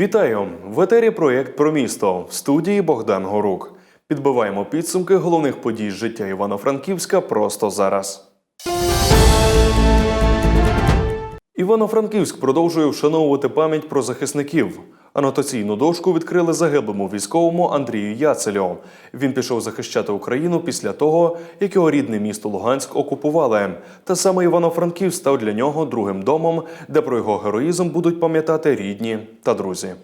Вітаю! В етері проєкт про місто в студії Богдан Горук. Підбиваємо підсумки головних подій життя Івано-Франківська просто зараз. Івано-Франківськ продовжує вшановувати пам'ять про захисників. Анотаційну дошку відкрили загиблому військовому Андрію Яцелю. Він пішов захищати Україну після того, як його рідне місто Луганськ окупували. Та саме Івано-Франків став для нього другим домом, де про його героїзм будуть пам'ятати рідні та друзі.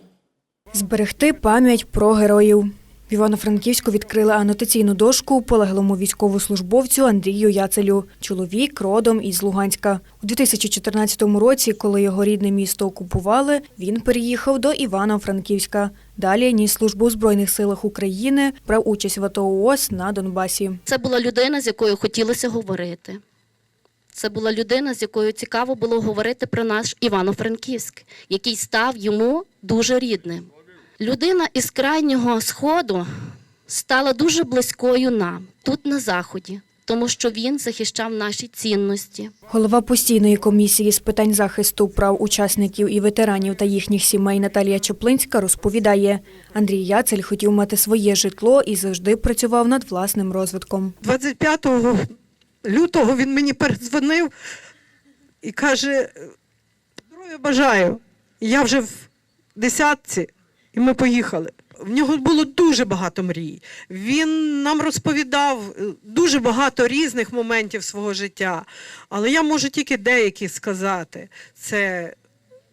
Зберегти пам'ять про героїв. В Івано-Франківську відкрили анотаційну дошку полеглому військовослужбовцю Андрію Яцелю. Чоловік родом із Луганська. У 2014 році, коли його рідне місто окупували, він переїхав до Івано-Франківська. Далі ніс службу у Збройних силах України, брав участь в АТО ООС на Донбасі. Це була людина, з якою хотілося говорити. Це була людина, з якою цікаво було говорити про наш Івано-Франківськ, який став йому дуже рідним. Людина із крайнього сходу стала дуже близькою нам тут на заході, тому що він захищав наші цінності. Голова постійної комісії з питань захисту прав учасників і ветеранів та їхніх сімей Наталія Чоплинська розповідає, Андрій Яцель хотів мати своє житло і завжди працював над власним розвитком. 25 лютого він мені передзвонив і каже: здоров'я бажаю. Я вже в десятці, і ми поїхали. В нього було дуже багато мрій. Він нам розповідав е, дуже багато різних моментів свого життя. Але я можу тільки деякі сказати. Це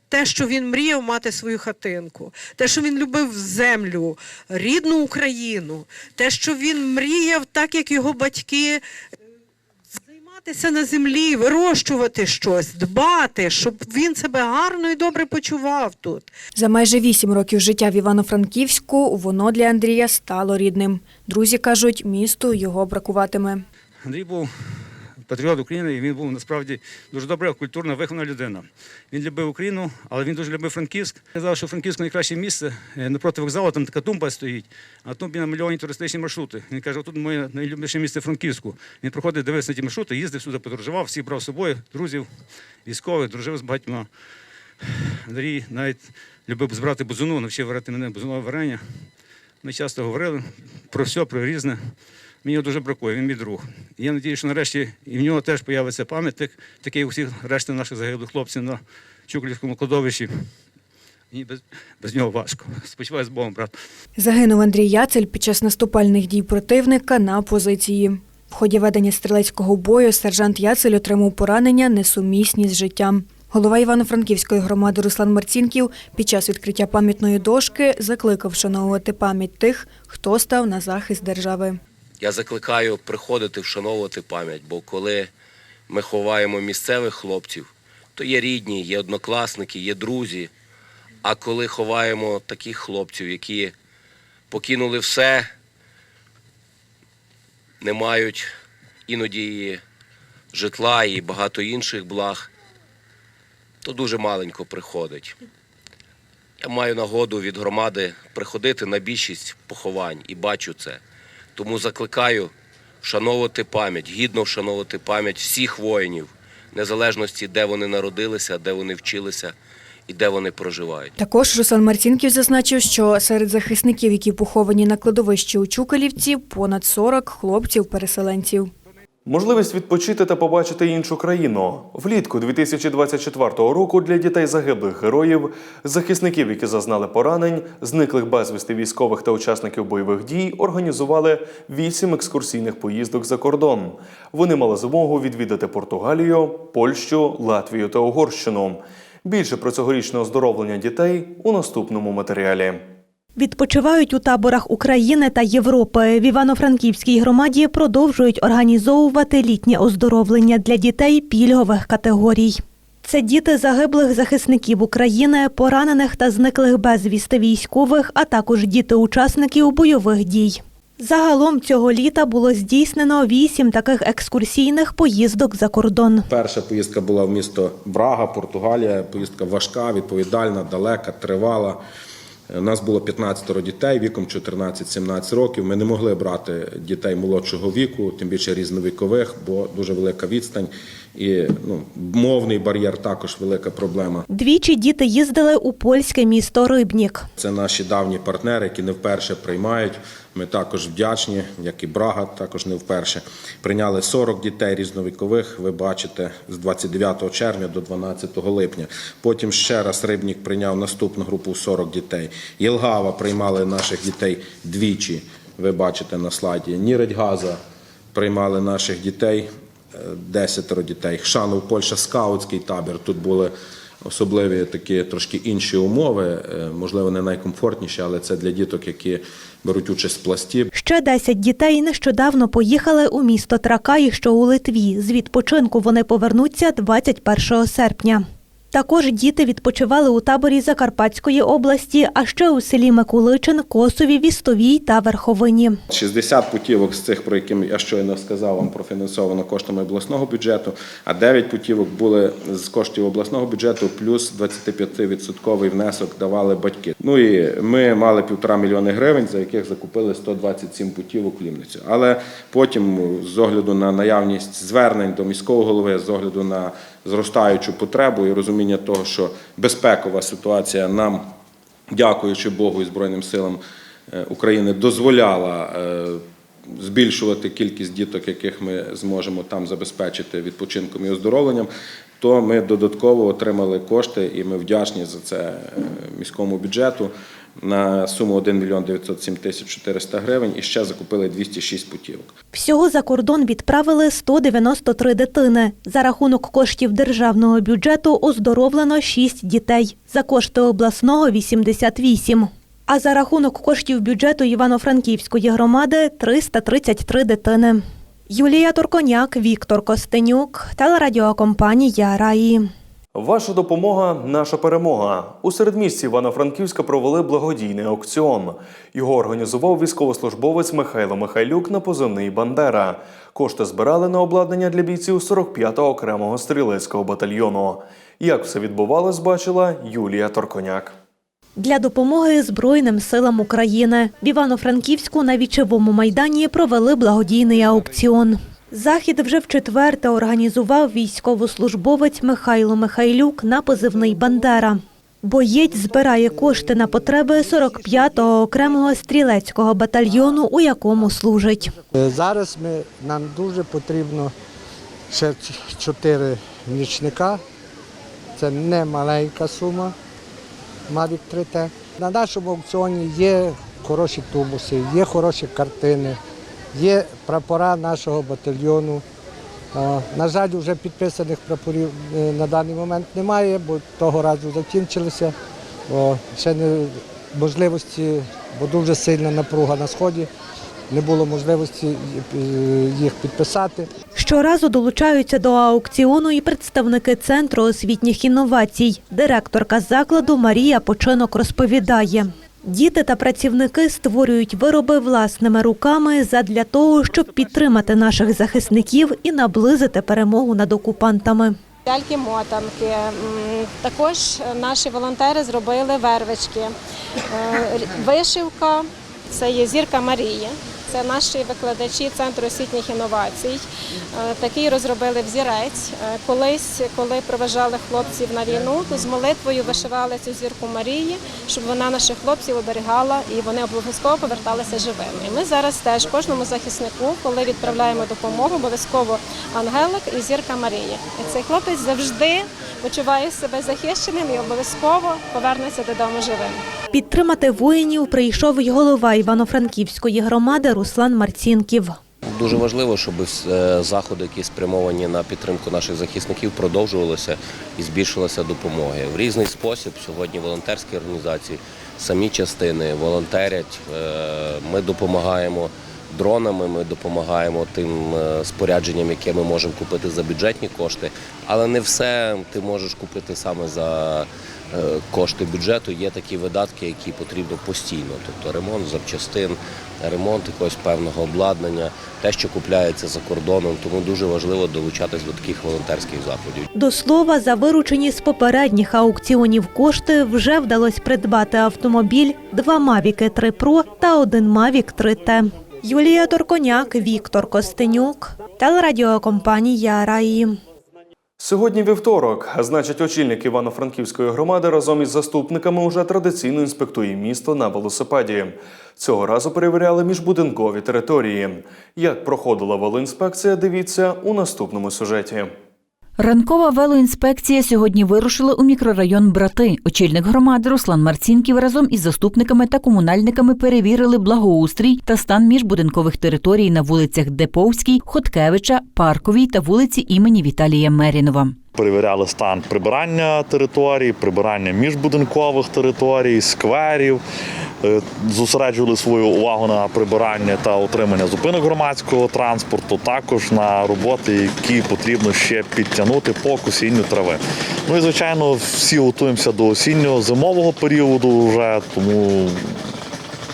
те, що він мріяв мати свою хатинку, те, що він любив землю, рідну Україну, те, що він мріяв, так як його батьки, займатися на землі, вирощувати щось, дбати, щоб він себе гарно і добре почував тут. За майже вісім років життя в Івано-Франківську воно для Андрія стало рідним. Друзі кажуть, місту його бракуватиме. Андрій був патріот України, і він був насправді дуже добра, культурна, вихована людина. Він любив Україну, але він дуже любив Франківськ. Казав, що Франківськ найкраще місце. Е, Напроти вокзалу там така тумба стоїть, а на тумбі туристичні маршрути. Він каже, тут моє найлюбніше місце Франківську. Він проходив, дивився на ті маршрути, їздив сюди, подорожував, всіх брав з собою, друзів, військових, дружив з багатьма. Андрій навіть любив збирати бузуну, навчив варити мене бузунове варення. Ми часто говорили про все, про різне. Мені дуже бракує, він мій друг. Я сподіваюся, що нарешті і в нього теж появиться пам'ятник, такий як у всіх решти наших загиблих хлопців на Чуклівському кладовищі. Мені без, без нього важко. Спочиваю з Богом, брат. Загинув Андрій Яцель під час наступальних дій противника на позиції. В ході ведення стрілецького бою сержант Яцель отримав поранення несумісні з життям. Голова Івано-Франківської громади Руслан Марцінків під час відкриття пам'ятної дошки закликав вшановувати пам'ять тих, хто став на захист держави. Я закликаю приходити вшановувати пам'ять, бо коли ми ховаємо місцевих хлопців, то є рідні, є однокласники, є друзі. А коли ховаємо таких хлопців, які покинули все, не мають іноді і житла і багато інших благ, то дуже маленько приходить. Я маю нагоду від громади приходити на більшість поховань і бачу це. Тому закликаю вшановувати пам'ять, гідно вшановувати пам'ять всіх воїнів, незалежності, де вони народилися, де вони вчилися і де вони проживають. Також Руслан Марцінків зазначив, що серед захисників, які поховані на кладовищі у Чукалівці, понад 40 хлопців-переселенців. Можливість відпочити та побачити іншу країну. Влітку 2024 року для дітей загиблих героїв, захисників, які зазнали поранень, зниклих безвісти військових та учасників бойових дій, організували вісім екскурсійних поїздок за кордон. Вони мали змогу відвідати Португалію, Польщу, Латвію та Угорщину. Більше про цьогорічне оздоровлення дітей у наступному матеріалі. Відпочивають у таборах України та Європи. В Івано-Франківській громаді продовжують організовувати літнє оздоровлення для дітей пільгових категорій. Це діти загиблих захисників України, поранених та зниклих безвісти військових, а також діти учасників бойових дій. Загалом цього літа було здійснено вісім таких екскурсійних поїздок за кордон. Перша поїздка була в місто Брага, Португалія. Поїздка важка, відповідальна, далека, тривала. У нас було 15 дітей віком 14-17 років. Ми не могли брати дітей молодшого віку, тим більше різновікових, бо дуже велика відстань і ну, мовний бар'єр також велика проблема. Двічі діти їздили у польське місто Рибнік. Це наші давні партнери, які не вперше приймають. Ми також вдячні, як і Брага, також не вперше. Прийняли 40 дітей різновікових. Ви бачите, з 29 червня до 12 липня. Потім ще раз Рибнік прийняв наступну групу 40 дітей. Єлгава приймали наших дітей двічі. Ви бачите на слайді. Ніредьгаза приймали наших дітей. е, Десятеро дітей. Шанов, Польща, скаутський табір. Тут були особливі такі трошки інші умови, е, можливо, не найкомфортніші, але це для діток, які беруть участь в пласті. Ще 10 дітей нещодавно поїхали у місто Тракаї, що у Литві. З відпочинку вони повернуться 21 серпня. Також діти відпочивали у таборі Закарпатської області, а ще у селі Микуличин, Косові, Вістовій та Верховині. 60 путівок з цих, про які я щойно сказав, вам профінансовано коштами обласного бюджету, а 9 путівок були з коштів обласного бюджету, плюс 25% внесок давали батьки. Ну і ми мали півтора мільйони гривень, за яких закупили 127 путівок в Лімницю. Але потім, з огляду на наявність звернень до міського голови, з огляду на зростаючу потребу і розуміння того, що безпекова ситуація нам, дякуючи Богу і Збройним силам е, України, дозволяла е, збільшувати кількість діток, яких ми зможемо там забезпечити відпочинком і оздоровленням, то ми додатково отримали кошти, і ми вдячні за це е, міському бюджету на суму 1 мільйон 907 тисяч 400 гривень і ще закупили 206 путівок. Всього за кордон відправили 193 дитини. За рахунок коштів державного бюджету оздоровлено 6 дітей. За кошти обласного – 88. А за рахунок коштів бюджету Івано-Франківської громади – 333 дитини. Юлія Турконяк, Віктор Костенюк, телерадіокомпанія «Раї». Ваша допомога наша перемога. У середмісті Івано-Франківська провели благодійний аукціон. Його організував військовослужбовець Михайло Михайлюк на позивний Бандера. Кошти збирали на обладнання для бійців 45-го окремого стрілецького батальйону. Як все відбувалось, бачила Юлія Торконяк. Для допомоги Збройним силам України в Івано-Франківську на вічовому майдані провели благодійний аукціон. Захід вже в четверте організував військовослужбовець Михайло Михайлюк на позивний Бандера. Боєць збирає кошти на потреби 45-го окремого стрілецького батальйону, у якому служить. Е, Зараз ми, нам дуже потрібно ще чотири нічника. Це не маленька сума. Mavic 3T. На нашому аукціоні є хороші тубуси, є хороші картини, є прапора нашого батальйону. На жаль, вже підписаних прапорів е, на даний момент немає, бо того разу закінчилися. Ще не можливості, бо дуже сильна напруга на сході. Не було можливості е, їх підписати. Щоразу долучаються до аукціону і представники Центру освітніх інновацій. Директорка закладу Марія Починок розповідає. Діти та працівники створюють вироби власними руками задля того, щоб підтримати наших захисників і наблизити перемогу над окупантами. Ляльки-мотанки. Також наші волонтери зробили вервички. Е, Вишивка це є зірка Марії. Це наші викладачі Центру освітніх інновацій. Е, Такий розробили взірець. Е, Колись, коли проважали хлопців на війну, то з молитвою вишивали цю зірку Марії, щоб вона наших хлопців оберігала і вони обов'язково поверталися живими. Ми зараз теж кожному захиснику, коли відправляємо допомогу, обов'язково ангелик і зірка Марії. І цей хлопець завжди почуває себе захищеним і обов'язково повернеться додому живим. Підтримати воїнів прийшов й голова Івано-Франківської громади Руслан Марцінків. Дуже важливо, щоб е, заходи, які спрямовані на підтримку наших захисників, продовжувалися і збільшилася допомога. В різний спосіб сьогодні волонтерські організації, самі частини волонтерять. Е, Ми допомагаємо дронами, ми допомагаємо тим е, спорядженням, яке ми можемо купити за бюджетні кошти, але не все ти можеш купити саме за кошти бюджету, є такі видатки, які потрібно постійно. Тобто ремонт запчастин, ремонт якогось певного обладнання, те, що купляється за кордоном. Тому дуже важливо долучатись до таких волонтерських заходів. До слова, за виручені з попередніх аукціонів кошти вже вдалося придбати автомобіль, два Mavic 3 Pro та один Mavic 3T. Юлія Торконяк, Віктор Костенюк, телерадіокомпанія Раї. Сьогодні вівторок, значить, очільник Івано-Франківської громади разом із заступниками уже традиційно інспектує місто на велосипеді. Цього разу перевіряли міжбудинкові території. Як проходила велоінспекція, дивіться у наступному сюжеті. Ранкова велоінспекція сьогодні вирушила у мікрорайон Брати. Очільник громади Руслан Марцінків разом із заступниками та комунальниками перевірили благоустрій та стан міжбудинкових територій на вулицях Деповській, Хоткевича, Парковій та вулиці імені Віталія Мерінова. Перевіряли стан прибирання територій, прибирання міжбудинкових територій, скверів. Е, Зосереджували свою увагу на прибирання та утримання зупинок громадського транспорту, також на роботи, які потрібно ще підтягнути по косінню трави. Ну і звичайно, всі готуємося до осіннього зимового періоду вже, тому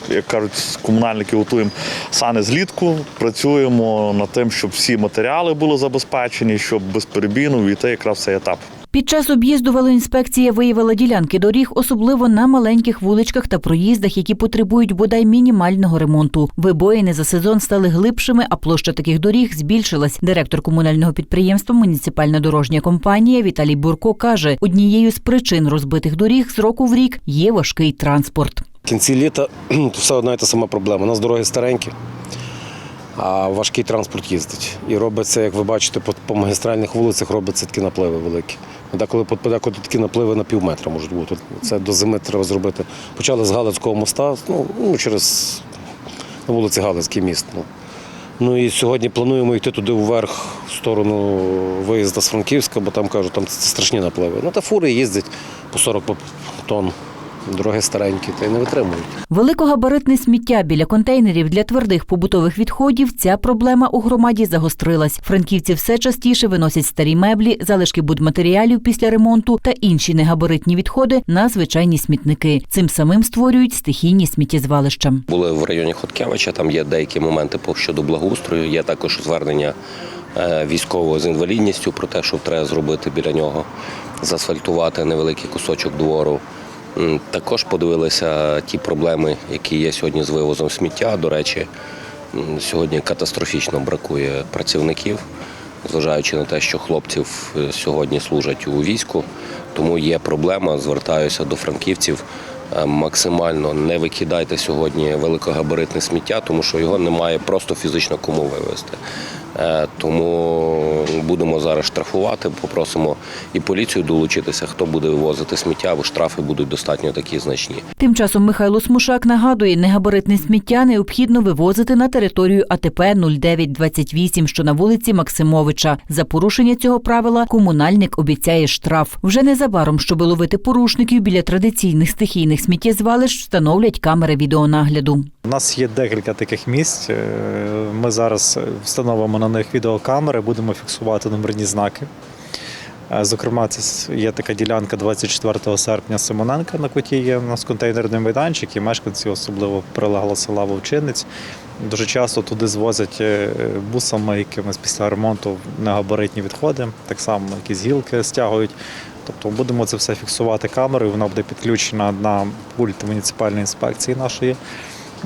як кажуть, комунальники готуємо сани злітку, працюємо над тим, щоб всі матеріали були забезпечені, щоб безперебійно війти якраз цей етап. Під час об'їзду велоінспекція виявила ділянки доріг, особливо на маленьких вуличках та проїздах, які потребують бодай мінімального ремонту. Вибоїни за сезон стали глибшими, а площа таких доріг збільшилась. Директор комунального підприємства Муніципальна дорожня компанія Віталій Бурко каже, однією з причин розбитих доріг з року в рік є важкий транспорт. В кінці літа все одна і та сама проблема. У нас дороги старенькі, а важкий транспорт їздить. І робиться, як ви бачите, по, по магістральних вулицях робляться такі напливи великі. Деколи, подекуди такі напливи на пів метра можуть бути. Це до зими треба зробити. Почали з Галицького моста, ну, ну через на вулиці Галицький міст. Ну. Ну і сьогодні плануємо йти туди вверх, в сторону виїзду з Франківська, бо там кажуть, там страшні напливи. Ну та фури їздять по 40 тонн. Дороги старенькі, та й не витримують. Великогабаритне сміття біля контейнерів для твердих побутових відходів. Ця проблема у громаді загострилась. Франківці все частіше виносять старі меблі, залишки будматеріалів після ремонту та інші негабаритні відходи на звичайні смітники. Цим самим створюють стихійні сміттєзвалища. Були в районі Хоткевича, там є деякі моменти по щодо благоустрою. Є також звернення е, військового з інвалідністю про те, що треба зробити біля нього, засфальтувати невеликий кусочок двору. Також подивилися ті проблеми, які є сьогодні з вивозом сміття. До речі, сьогодні катастрофічно бракує працівників, зважаючи на те, що хлопців е, сьогодні служать у війську. Тому є проблема. Звертаюся до франківців. е, Максимально не викидайте сьогодні великогабаритне сміття, тому що його немає просто фізично кому вивезти. Е, Тому будемо зараз штрафувати. Попросимо і поліцію долучитися, хто буде вивозити сміття, бо штрафи будуть достатньо такі значні. Тим часом Михайло Смушак нагадує, негабаритне сміття необхідно вивозити на територію АТП 0928, що на вулиці Максимовича. За порушення цього правила комунальник обіцяє штраф. Вже незабаром, щоб ловити порушників біля традиційних стихійних сміттєзвалищ, встановлять камери відеонагляду. У нас є декілька таких місць. Е, Ми зараз встановимо на них відеокамери, будемо фіксувати номерні знаки. Е, Зокрема, це є така ділянка 24 серпня Симоненка, на коті є у нас контейнерний майданчик, і мешканці, особливо прилеглого села Вовчинець, дуже часто туди звозять е, бусами якимись після ремонту негабаритні відходи, так само якісь гілки стягують. Тобто будемо це все фіксувати камерою, вона буде підключена на пульт муніципальної інспекції нашої.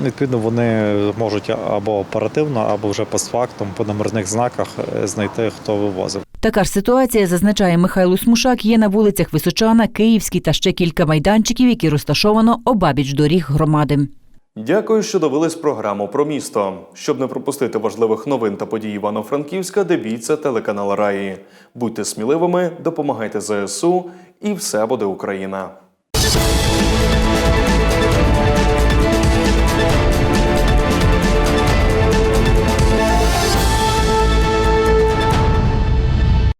Відповідно, вони можуть або оперативно, або вже постфактум по номерних знаках е, знайти, хто вивозив. Така ж ситуація, зазначає Михайло Смушак, є на вулицях Височана, Київській та ще кілька майданчиків, які розташовано обабіч доріг громади. Дякую, що дивились програму про місто. Щоб не пропустити важливих новин та подій Івано-Франківська, дивіться телеканал Раї. Будьте сміливими, допомагайте ЗСУ, і все буде Україна.